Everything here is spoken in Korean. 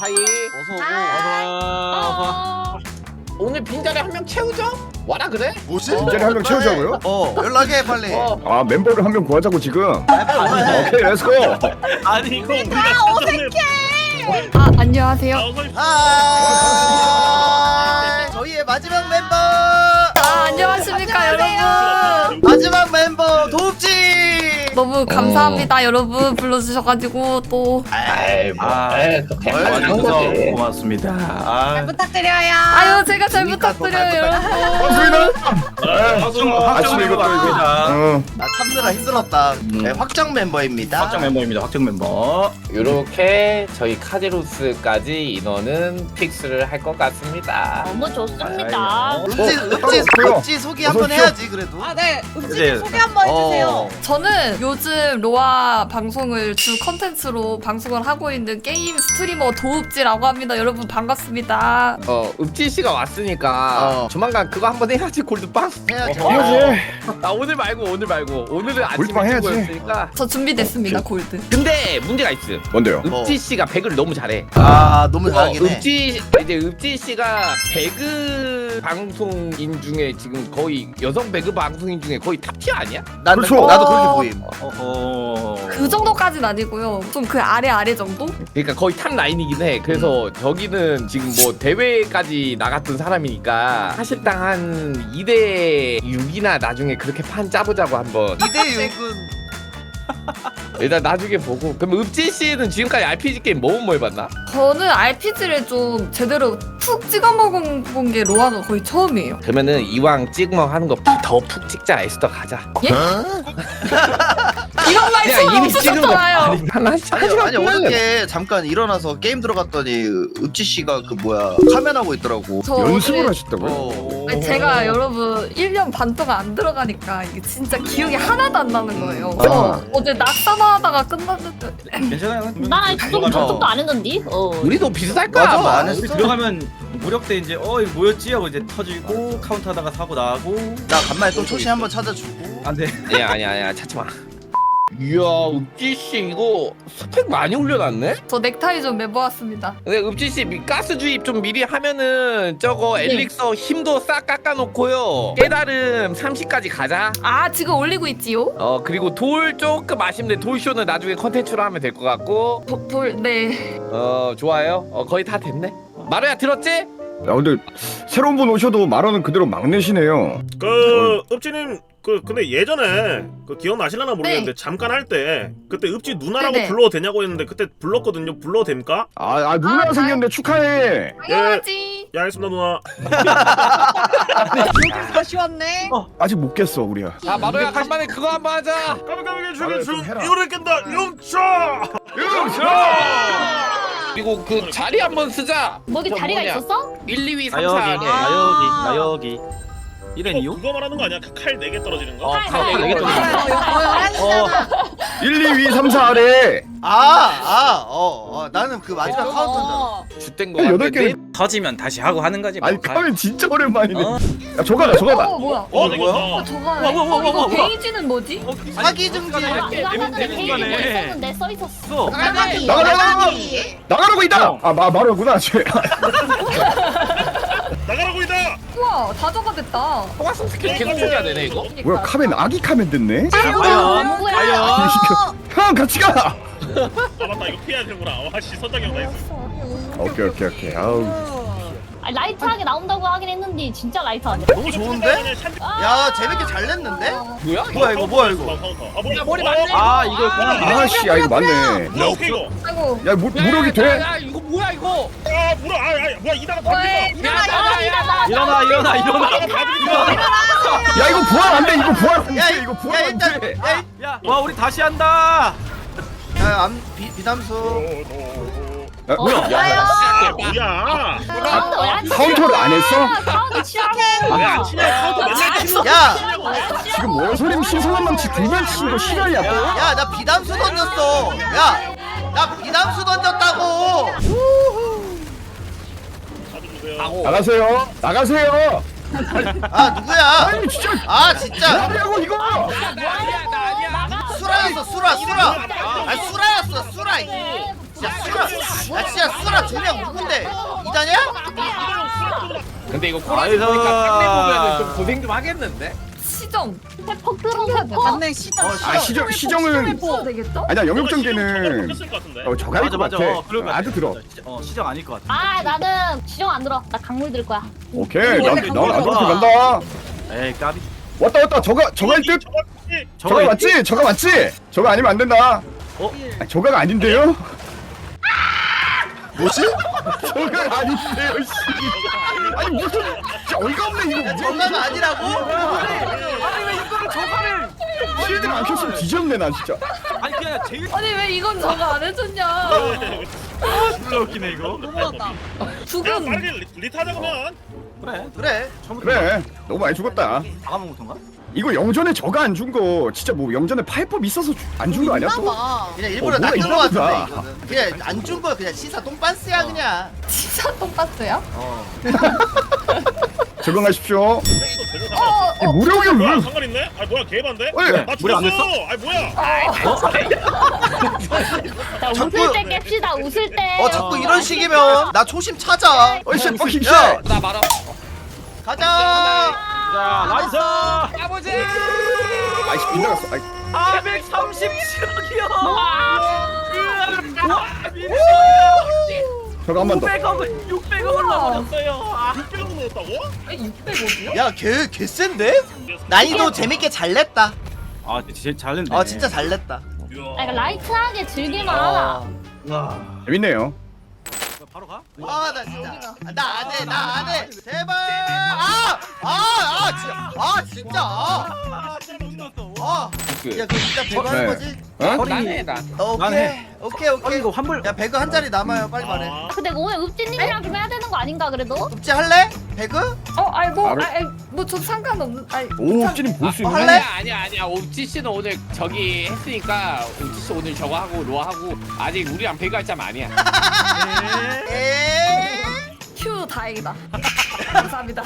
하이. 어서 오고. 어. 오늘 빈자리 한 명 채우죠? 와라 그래? 뭐지? 빈자리 한 명 채우자고요? 어 연락해 빨리. 어. 아 멤버를 한 명 구하자고 지금 해. 오케이 렛츠고 아니 이거 우리가 아 안녕하세요. 아 저희의 마지막 멤버. 아 안녕하십니까 여러분. 너무 감사합니다 여러분 불러주셔가지고 또 아이 뭐. 아, 에이, 또한 거지. 고맙습니다. 아, 부탁드려요. 아유 제가 잘 그러니까 더 부탁드려요 잘 여러분. 아침에 이것도 이거 어나 참느라 힘들었다. 음. 네, 확정 멤버입니다. 확정 멤버입니다. 확정 멤버. 이렇게 저희 카제로스까지 인원은 픽스를 할 것 같습니다. 너무 좋습니다. 읍지 어, 읍지. 읍지 소개 한번. 해야지 그래도. 아, 네. 이제- 음식 소개 한번 해주세요. 어. 저는 요즘 로아 방송을 주 컨텐츠로 방송을 하고 있는 게임 스트리머 도읍지라고 합니다 여러분 반갑습니다 어, 읍지 씨가 왔으니까 어. 조만간 그거 한번 해야지 골드빵. 해야지. 어. 해야지 아 오늘 말고 오늘 말고 오늘은 아침에 골드빵 해야지. 친구였으니까. 저 준비됐습니다 골드 근데 문제가 있어. 뭔데요? 읍지 씨가 배그를 너무 잘해. 아 너무 어, 잘하긴 해. 읍지 이제 읍지 씨가 배그 방송인 중에 지금 거의 여성 배그 방송인 중에 거의 탑티어 아니야? 난 그렇죠. 나도 어. 그렇게 보임. 어허. 그 정도까진 아니고요 좀 그 아래 아래 정도? 그러니까 거의 탑 라인이긴 해. 그래서 저기는 지금 뭐 대회까지 나갔던 사람이니까 사실상 한 2대 6이나 나중에 그렇게 판 짜보자고 한번. 2대 6은 일단 나중에 보고. 그럼 읍지 씨는 지금까지 RPG 게임 뭐뭐 해봤나? 저는 RPG를 좀 제대로 푹 찍어 먹은 게 로아가 거의 처음이에요. 그러면은 이왕 찍먹 하는 거 더 푹 찍자 에스더 가자. 이런 말 처음 없으셨잖아요 한, 한, 한 시간 아니 아니 어저께 잠깐 일어나서 게임 들어갔더니 읍지 씨가 그 뭐야 카멘 하고 있더라고. 저 연습을 어제- 하셨다고요? 어. 아니, 제가 여러분 1년 반 동안 안 들어가니까 이게 진짜 기억이 하나도 안 나는 거예요. 그래서 아. 어제 낙사하다가 끝났는데 괜찮아요. 나 아직 좀 들어가면- 접속도 안 했는데. 어. 우리도 비슷할까? 맞아, 아마. 안 했어. 우리 들어가면 무력 때 이제 어 이거 뭐였지 하고 이제 터지고 카운트하다가 사고 나고 나 간만에 또 초시 한번 찾아주고. 안돼. 아니야 아니야 아니야 찾지 마. 이야 읍지 씨 이거 스펙 많이 올려놨네? 저 넥타이 좀 매보았습니다. 근데 읍지 씨 미- 가스 주입 좀 미리 하면은 저거 네. 엘릭서 힘도 싹 깎아놓고요. 깨달음 30까지 가자. 아 지금 올리고 있지요? 어 그리고 돌 조금 아쉽네. 돌쇼는 나중에 컨텐츠로 하면 될 것 같고. 도, 돌 네. 어 좋아요. 어 거의 다 됐네. 마루야 들었지? 야 근데 새로운 분 오셔도 말하는 그대로 막내시네요 그 읍지님 그 근데 예전에 그 기억나실라나 모르겠는데 네. 잠깐 할 때 그때 읍지 누나라고 네네. 불러도 되냐고 했는데 그때 불렀거든요 불러도 됩니까? 아, 아 누나 아, 생겼네 축하해 당연하지. 예 알겠습니다 누나 아쉬웠네. 아직 못 깼어 우리야 자 마루야 간만에 그거 한 번 하자. 까불까불게 아, 죽여 해라. 이거를 깬다 용차 그리고 그 자리 한번 쓰자. 거기 저 자리가 뭐냐? 있었어? 1, 2위, 3, 나4 여기 안에. 나 여기 나 여기. 이런 이거 이유? 그거 말하는 거 아니야? 칼 4개 떨어지는 거? 어, 칼. 얘기 좀 해. 어. 1, 2, 2, 3, 4 아래 아 아 어 어, 나는 그 마지막 카운트다. jut된 거 여덟 같은데. 개 터지면 다시 하고 하는 거지. 뭐. 아니 카멘 진짜 오랜만이네 어? 야 저거다 저거다 어 뭐야? 어, 뭐야? 뭐야? 어 저거 와, 와, 와, 어, 이거 와, 와. 베이지는 뭐지? 사기 증지. 이거 하나는 베이지 뭐 있었는데 써 있었어. 어. 나가기. 나가, 나가, 나가. 나가라고 있다 아 마, 말하구나 쟤 나가라고 있 다 우와 다 저거 됐다. 통화성 스킬 계속 써야 되네 이거. 뭐야 카멘 아기 카멘 됐네 과연? 과연. 형 같이 가 아 맞다 이거 피해야 되는구나 와씨 선장이 형 나이스 오케이 오케이 오케이 아우 아, 라이트하게 나온다고 하긴 했는데 진짜 라이트하네. 너무 좋은데? 야 재밌게 잘 냈는데? 뭐야? 뭐야 이거 뭐야 이거? 아 머리 맞네. 아 이거였구나. 아씨 야 이거 맞네 뭐야 어떻게 이거 아이고. 야 무, 야, 무력이 야, 돼? 야, 이거 뭐야 이거? 아 물어 아, 아 뭐야 이다가 야, 야, 야, 야. 일어나 일어나 일어나. 야 이거 부활 안돼 이거 부활 야, 안돼 이거 야 부활 일단 안돼 야, 야, 와 우리 다시 한다. 야 암, 비, 비담수 야, 어, 뭐야 뭐야? 뭐야 카운터 왜안 치냐? 카운터를 안 했어? 카운터 치라고. 왜안 치냐 카운터 맨날 치는 야! 지금 뭐야 소림 신선한 망치 두번 치는 거 싫어야 또? 야나 비담수 던졌어 야! 나 비담수 던졌다고. 나가세요 나가세요 아 누구야 아니 진짜 아 진짜 뭐냐고 이거. 수라였어 수라 수라 아 수라였어 수라 이. 야 수라 야 진짜 수라 두 명 누군데 이다냐? 근데 이거 꼬라지 아이고. 보니까 깡내 보면은 좀 고생 좀 하겠는데? 시정 퍽 들어서 맞네 시정. 아 시정 시정은 뭐 되겠죠? 아니야 영역전개는 것 같은데. 어 저가 맞아 것 맞아. 같아. 어, 그럴 것 아주. 들어. 시정- 어 시정 아닐 것 같아. 아 나는 지정 안 들어 나 강물 들 거야 오케이 원래 난난 강조가 안쪽으로 좋아. 간다. 에이 까비. 왔다 왔다 저가 저가일 듯. 저가 있- 맞지? 저가 맞지? 저가 아니면 안 된다. 어? 아, 저가가 아닌데요? 뭐지? 저가가 아닌데요. 씨. 아니 무슨 진짜 어이가 없네 이거. 정답 아니라고? 아니 왜 이거를 저거를? 실드 안 켰으면 뒤졌네 난 진짜. 아니 그냥 제일 아니 왜 이건 저거 안 해줬냐 졸라 웃기네 이거. 너무하다. 그냥 죽음 빠르게 리- 리타하자 그러면. 그래. 그래 그래 너무 많이 죽었다. 다가먹은 건가? 이거 영전에 저가 안 준 거 진짜 뭐 영전에 파이법 있어서 안 준 거 아니야 또? 봐. 그냥 일부러 어, 뭐가 낚은 거 있나. 같은데 이거는 그냥 안 준 거야 그냥 시사 똥빤스야 그냥 진짜 똥파스야? 어. 적응하십시오. 어, 이 무력이 뭐야 왜? 상관 있네? 아 뭐야 개반데? 왜? 아 우리 안 죽었어. 했어? 아 뭐야? 자 자꾸- 웃을 때 깹시다 웃을 때 어 자꾸 이런 식이면 나 초심 찾아 어이씨 퍼킹 씨. 야나 말아. 가자 자 나이스. 아버지! 아이씨 빗나갔어. 아이. 437억이요. 저가 한번 더. 600억을 600억을 넘어졌어요. 아, 600원 넣었다고? 600억이요? 야걔 개센데? 난이도 재밌게 잘 냈다 아 진짜 잘 냈네. 어 진짜 잘 냈다 아, 그러니까 라이트하게 즐길만 하다 어. 재밌네요. 바로 가? 아나 진짜 나 안해 나 안해 제발 아아아 진짜 아 진짜 아 진짜 못 넣었어. 아야 그, 그럼 이따 배그 하는 네. 거지? 어? 난해 나. 어, 난 오케이 해. 오케이 아 오케이 이거 환불. 야 배그 한 자리 남아요 빨리 말해 아, 근데 오늘 읍지님이랑 좀 해야 되는 거 아닌가 그래도? 읍지 할래? 배그? 어 아니 뭐 바로- 아니 뭐저 상관없는 아니 오, 참- 찌님 볼수 어, 있네. 할래? 아니야 아니야 아니야 옵지 씨는 오늘 저기 했으니까 옵지 씨 오늘 저거 하고 로아 하고 아직 우리랑 배그할 짬 아니야. 휴 다행이다. 감사합니다